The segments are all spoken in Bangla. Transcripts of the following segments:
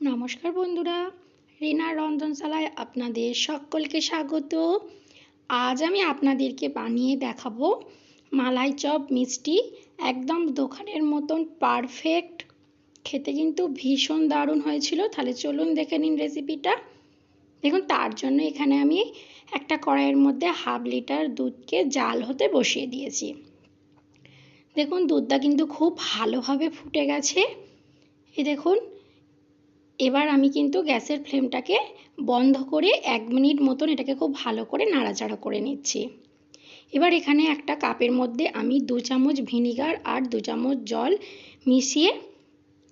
নমস্কার বন্ধুরা, রিনা রন্ধনশালায় আপনাদের সকলকে স্বাগত। আজ আমি আপনাদেরকে বানিয়ে দেখাবো মালাই চপ মিষ্টি, একদম দোকানের মতন পারফেক্ট খেতে কিন্তু ভীষণ দারুণ হয়েছিল। তাহলে চলুন দেখে নিন রেসিপিটা দেখুন, তার জন্য এখানে আমি একটা কড়াইয়ের মধ্যে হাফ লিটার দুধকে জাল হতে বসিয়ে দিয়েছি। দেখুন, দুধটা কিন্তু খুব ভালোভাবে ফুটে গেছে। এ দেখুন এবার আমি কিন্তু গ্যাসের ফ্লেমটাকে বন্ধ করে এক মিনিট মতন এটাকে খুব ভালো করে নাড়াচাড়া করে নিচ্ছি। এবার এখানে একটা কাপের মধ্যে আমি দু চামচ ভিনিগার আর দু চামচ জল মিশিয়ে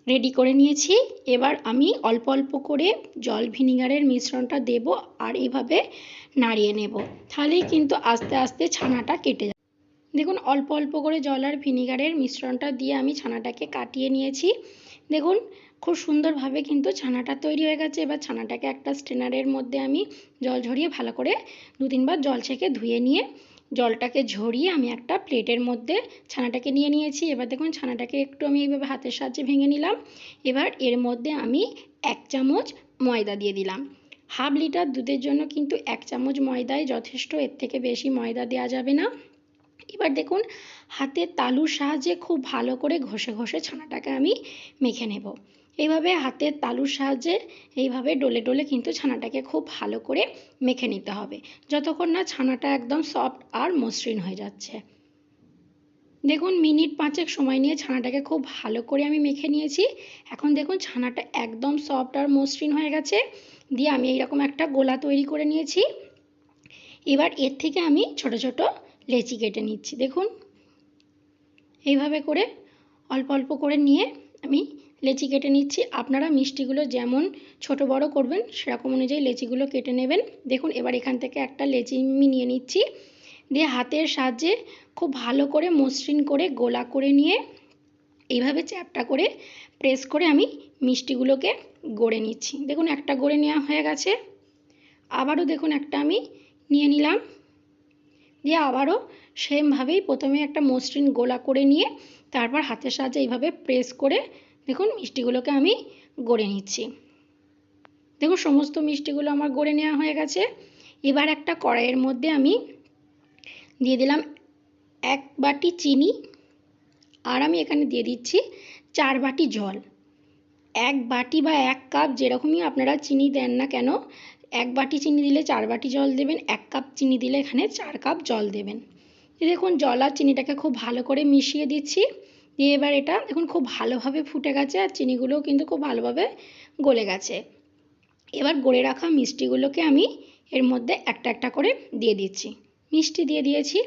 রেডি করে নিয়েছি। এবার আমি অল্প অল্প করে জল ভিনিগারের মিশ্রণটা দেব আর এইভাবে নাড়িয়ে নেব। তাহলেই কিন্তু আস্তে আস্তে ছানাটা কেটে যাবে। দেখুন, অল্প অল্প করে জল আর ভিনিগারের মিশ্রণটা দিয়ে আমি ছানাটাকে কাটিয়ে নিয়েছি। দেখুন খুব সুন্দরভাবে কিন্তু ছানাটা তৈরি হয়ে গেছে। এবার ছানাটাকে একটা স্টেনারের মধ্যে আমি জল ঝরিয়ে ভালো করে দু তিনবার জল ছেঁকে ধুয়ে নিয়ে জলটাকে ঝরিয়ে আমি একটা প্লেটের মধ্যে ছানাটাকে নিয়ে নিয়েছি। এবার দেখুন ছানাটাকে একটু আমি এইভাবে হাতের সাহায্যে ভেঙে নিলাম। এবার এর মধ্যে আমি এক চামচ ময়দা দিয়ে দিলাম। হাফ লিটার দুধের জন্য কিন্তু এক চামচ ময়দাই যথেষ্ট, এর থেকে বেশি ময়দা দেওয়া যাবে না। এবার দেখুন হাতের তালুর সাহায্যে খুব ভালো করে ঘষে ঘষে ছানাটাকে আমি মেখে নেব। এইভাবে হাতের তালুর সাহায্যে এইভাবে ডলে ডলে কিন্তু ছানাটাকে খুব ভালো করে মেখে নিতে হবে। যতক্ষণ না ছানাটা একদম সফট আর মসৃণ হয়ে যাচ্ছে। দেখুন, মিনিট পাঁচেক সময় নিয়ে ছানাটাকে খুব ভালো করে আমি মেখে নিয়েছি। এখন দেখুন, ছানাটা একদম সফট আর মসৃণ হয়ে গেছে। দিয়ে আমি এইরকম একটা গোলা তৈরি করে নিয়েছি। এবার এর থেকে আমি ছোট ছোট লেচি কেটে নিচ্ছি। দেখুন, এইভাবে করে অল্প অল্প করে নিয়ে আমি লেচি কেটে নিচ্ছি। আপনারা মিষ্টিগুলো যেমন ছোট বড় করবেন, সেরকম অনুযায়ী লেচিগুলো কেটে নেবেন। দেখুন, এবার এখান থেকে একটা লেচি আমি নিয়ে নিচ্ছি। দিয়ে হাতের সাহায্যে খুব ভালো করে মসৃণ করে গোলা করে নিয়ে এইভাবে চ্যাপটা করে প্রেস করে আমি মিষ্টিগুলোকে গড়ে নিচ্ছি। দেখুন, একটা গড়ে নেওয়া হয়ে গেছে। আবারও দেখুন, একটা আমি নিয়ে নিলাম। দিয়ে আবারও সেমভাবেই প্রথমে একটা মসৃণ গোলা করে নিয়ে তারপর হাতের সাহায্যে এইভাবে প্রেস করে দেখুন, মিষ্টিগুলোকে আমি গড়ে নিচ্ছি। দেখুন, সমস্ত মিষ্টিগুলো আমার গড়ে নেওয়া হয়ে গেছে। এবার একটা কড়াইয়ের মধ্যে আমি দিয়ে দিলাম এক বাটি চিনি আর আমি এখানে দিয়ে দিচ্ছি চার বাটি জল। এক বাটি বা এক কাপ যেরকমই আপনারা চিনি দেন না কেন, এক বাটি চিনি দিলে চার বাটি জল দেবেন, এক কাপ চিনি দিলে এখানে চার কাপ জল দেবেন। দেখুন, জল আর চিনিটাকে খুব ভালো করে মিশিয়ে দিচ্ছি। দিয়ে এবার এটা দেখুন খুব ভালোভাবে ফুটে গেছে আর চিনিগুলোও কিন্তু খুব ভালোভাবে গলে গেছে। এবার গড়ে রাখা মিষ্টিগুলোকে আমি এর মধ্যে একটা একটা করে দিয়ে দিচ্ছি। মিষ্টি দিয়ে দিয়েছি।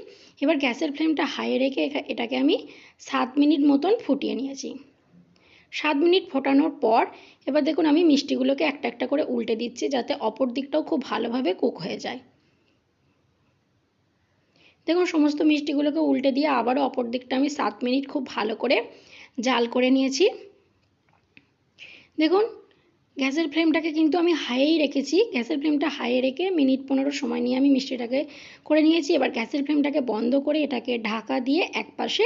এবার গ্যাসের ফ্লেমটা হাই রেখে এটাকে আমি সাত মিনিট মতন ফুটিয়ে নিয়েছি। সাত মিনিট ফোটানোর পর এবার দেখুন আমি মিষ্টিগুলোকে একটা একটা করে উল্টে দিচ্ছি যাতে অপর দিকটাও খুব ভালোভাবে কুক হয়ে যায়। দেখুন, সমস্ত মিষ্টিগুলোকে উল্টে দিয়ে আবারও অপর দিকটা আমি সাত মিনিট খুব ভালো করে জাল করে নিয়েছি। দেখুন, গ্যাসের ফ্লেমটাকে কিন্তু আমি হাইয়েই রেখেছি। গ্যাসের ফ্লেমটা হাইয়ে রেখে মিনিট পনেরো সময় নিয়ে আমি মিষ্টিটাকে করে নিয়েছি। এবার গ্যাসের ফ্লেমটাকে বন্ধ করে এটাকে ঢাকা দিয়ে এক পাশে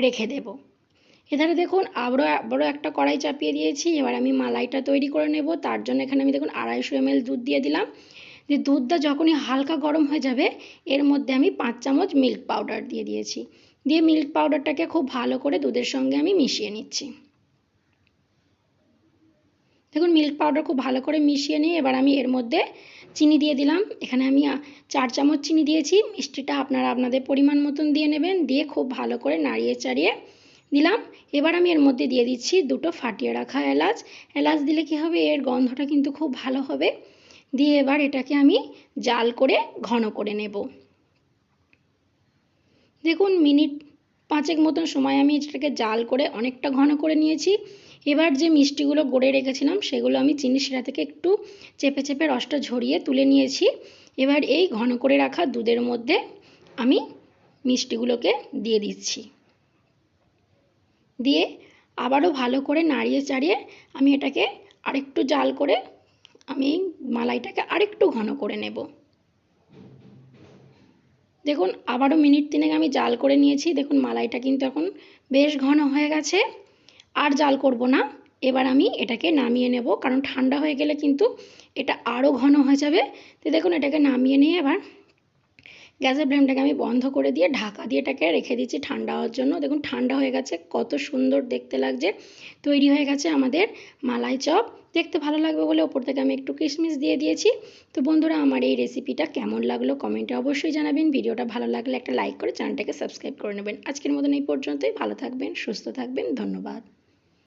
রেখে দেব। এধারে দেখুন, আবারও আবারও একটা কড়াই চাপিয়ে দিয়েছি। এবার আমি মালাইটা তৈরি করে নেব। তার জন্য এখানে আমি দেখুন, আড়াইশো এমএল দুধ দিয়ে দিলাম। যে দুধটা যখনই হালকা গরম হয়ে যাবে, এর মধ্যে আমি পাঁচ চামচ মিল্ক পাউডার দিয়ে দিয়েছি। দিয়ে মিল্ক পাউডারটাকে খুব ভালো করে দুধের সঙ্গে আমি মিশিয়ে নিচ্ছি। দেখুন মিল্ক পাউডার খুব ভালো করে মিশিয়ে নিয়ে এবার আমি এর মধ্যে চিনি দিয়ে দিলাম। এখানে আমি চার চামচ চিনি দিয়েছি। মিষ্টিটা আপনারা আপনাদের পরিমাণ মতন দিয়ে নেবেন। দিয়ে খুব ভালো করে নাড়িয়ে চাড়িয়ে দিলাম। এবার আমি এর মধ্যে দিয়ে দিচ্ছি দুটো ফাটিয়ে রাখা এলাচ। এলাচ দিলে কি হবে? এর গন্ধটা কিন্তু খুব ভালো হবে। দিয়ে এবার এটাকে আমি জাল করে ঘন করে নেব। দেখুন, মিনিট পাঁচেক মতন সময় আমি এটাকে জাল করে অনেকটা ঘন করে নিয়েছি। এবার যে মিষ্টিগুলো গড়ে রেখেছিলাম, সেগুলো আমি চিনি শিরা থেকে একটু চেপে চেপে রসটা ঝরিয়ে তুলে নিয়েছি। এবার এই ঘন করে রাখা দুধের মধ্যে আমি মিষ্টিগুলোকে দিয়ে দিচ্ছি। দিয়ে আবারও ভালো করে নাড়িয়ে চাড়িয়ে আমি এটাকে আরেকটু জাল করে আমি মালাইটাকে আরেকটু ঘন করে নেব। দেখুন, আবারও মিনিট তিনেক আমি জাল করে নিয়েছি। দেখুন, মালাইটা কিন্তু এখন বেশ ঘন হয়ে গেছে। আর জাল করব না। এবার আমি এটাকে নামিয়ে নেব, কারণ ঠান্ডা হয়ে গেলে কিন্তু এটা আরও ঘন হয়ে যাবে। তো দেখুন, এটাকে নামিয়ে নিয়ে এবার গ্যাসের ফ্লেমটাকে আমি বন্ধ করে দিয়ে ঢাকা দিয়ে এটাকে রেখে দিচ্ছি ঠান্ডা হওয়ার জন্য। দেখুন, ঠান্ডা হয়ে গেছে, কত সুন্দর দেখতে লাগছে। তৈরি হয়ে গেছে আমাদের মালাই চপ। দেখতে ভালো লাগবে বলে ওপর থেকে আমি একটু কিশমিশ দিয়ে দিয়েছি। তো বন্ধুরা, আমার এই রেসিপিটা কেমন লাগল কমেন্টে অবশ্যই জানাবেন। ভিডিওটা ভালো লাগলে একটা লাইক করে চ্যানেলটাকে সাবস্ক্রাইব করে নেবেন। আজকের মতন এই পর্যন্তই। ভালো থাকবেন, সুস্থ থাকবেন। ধন্যবাদ।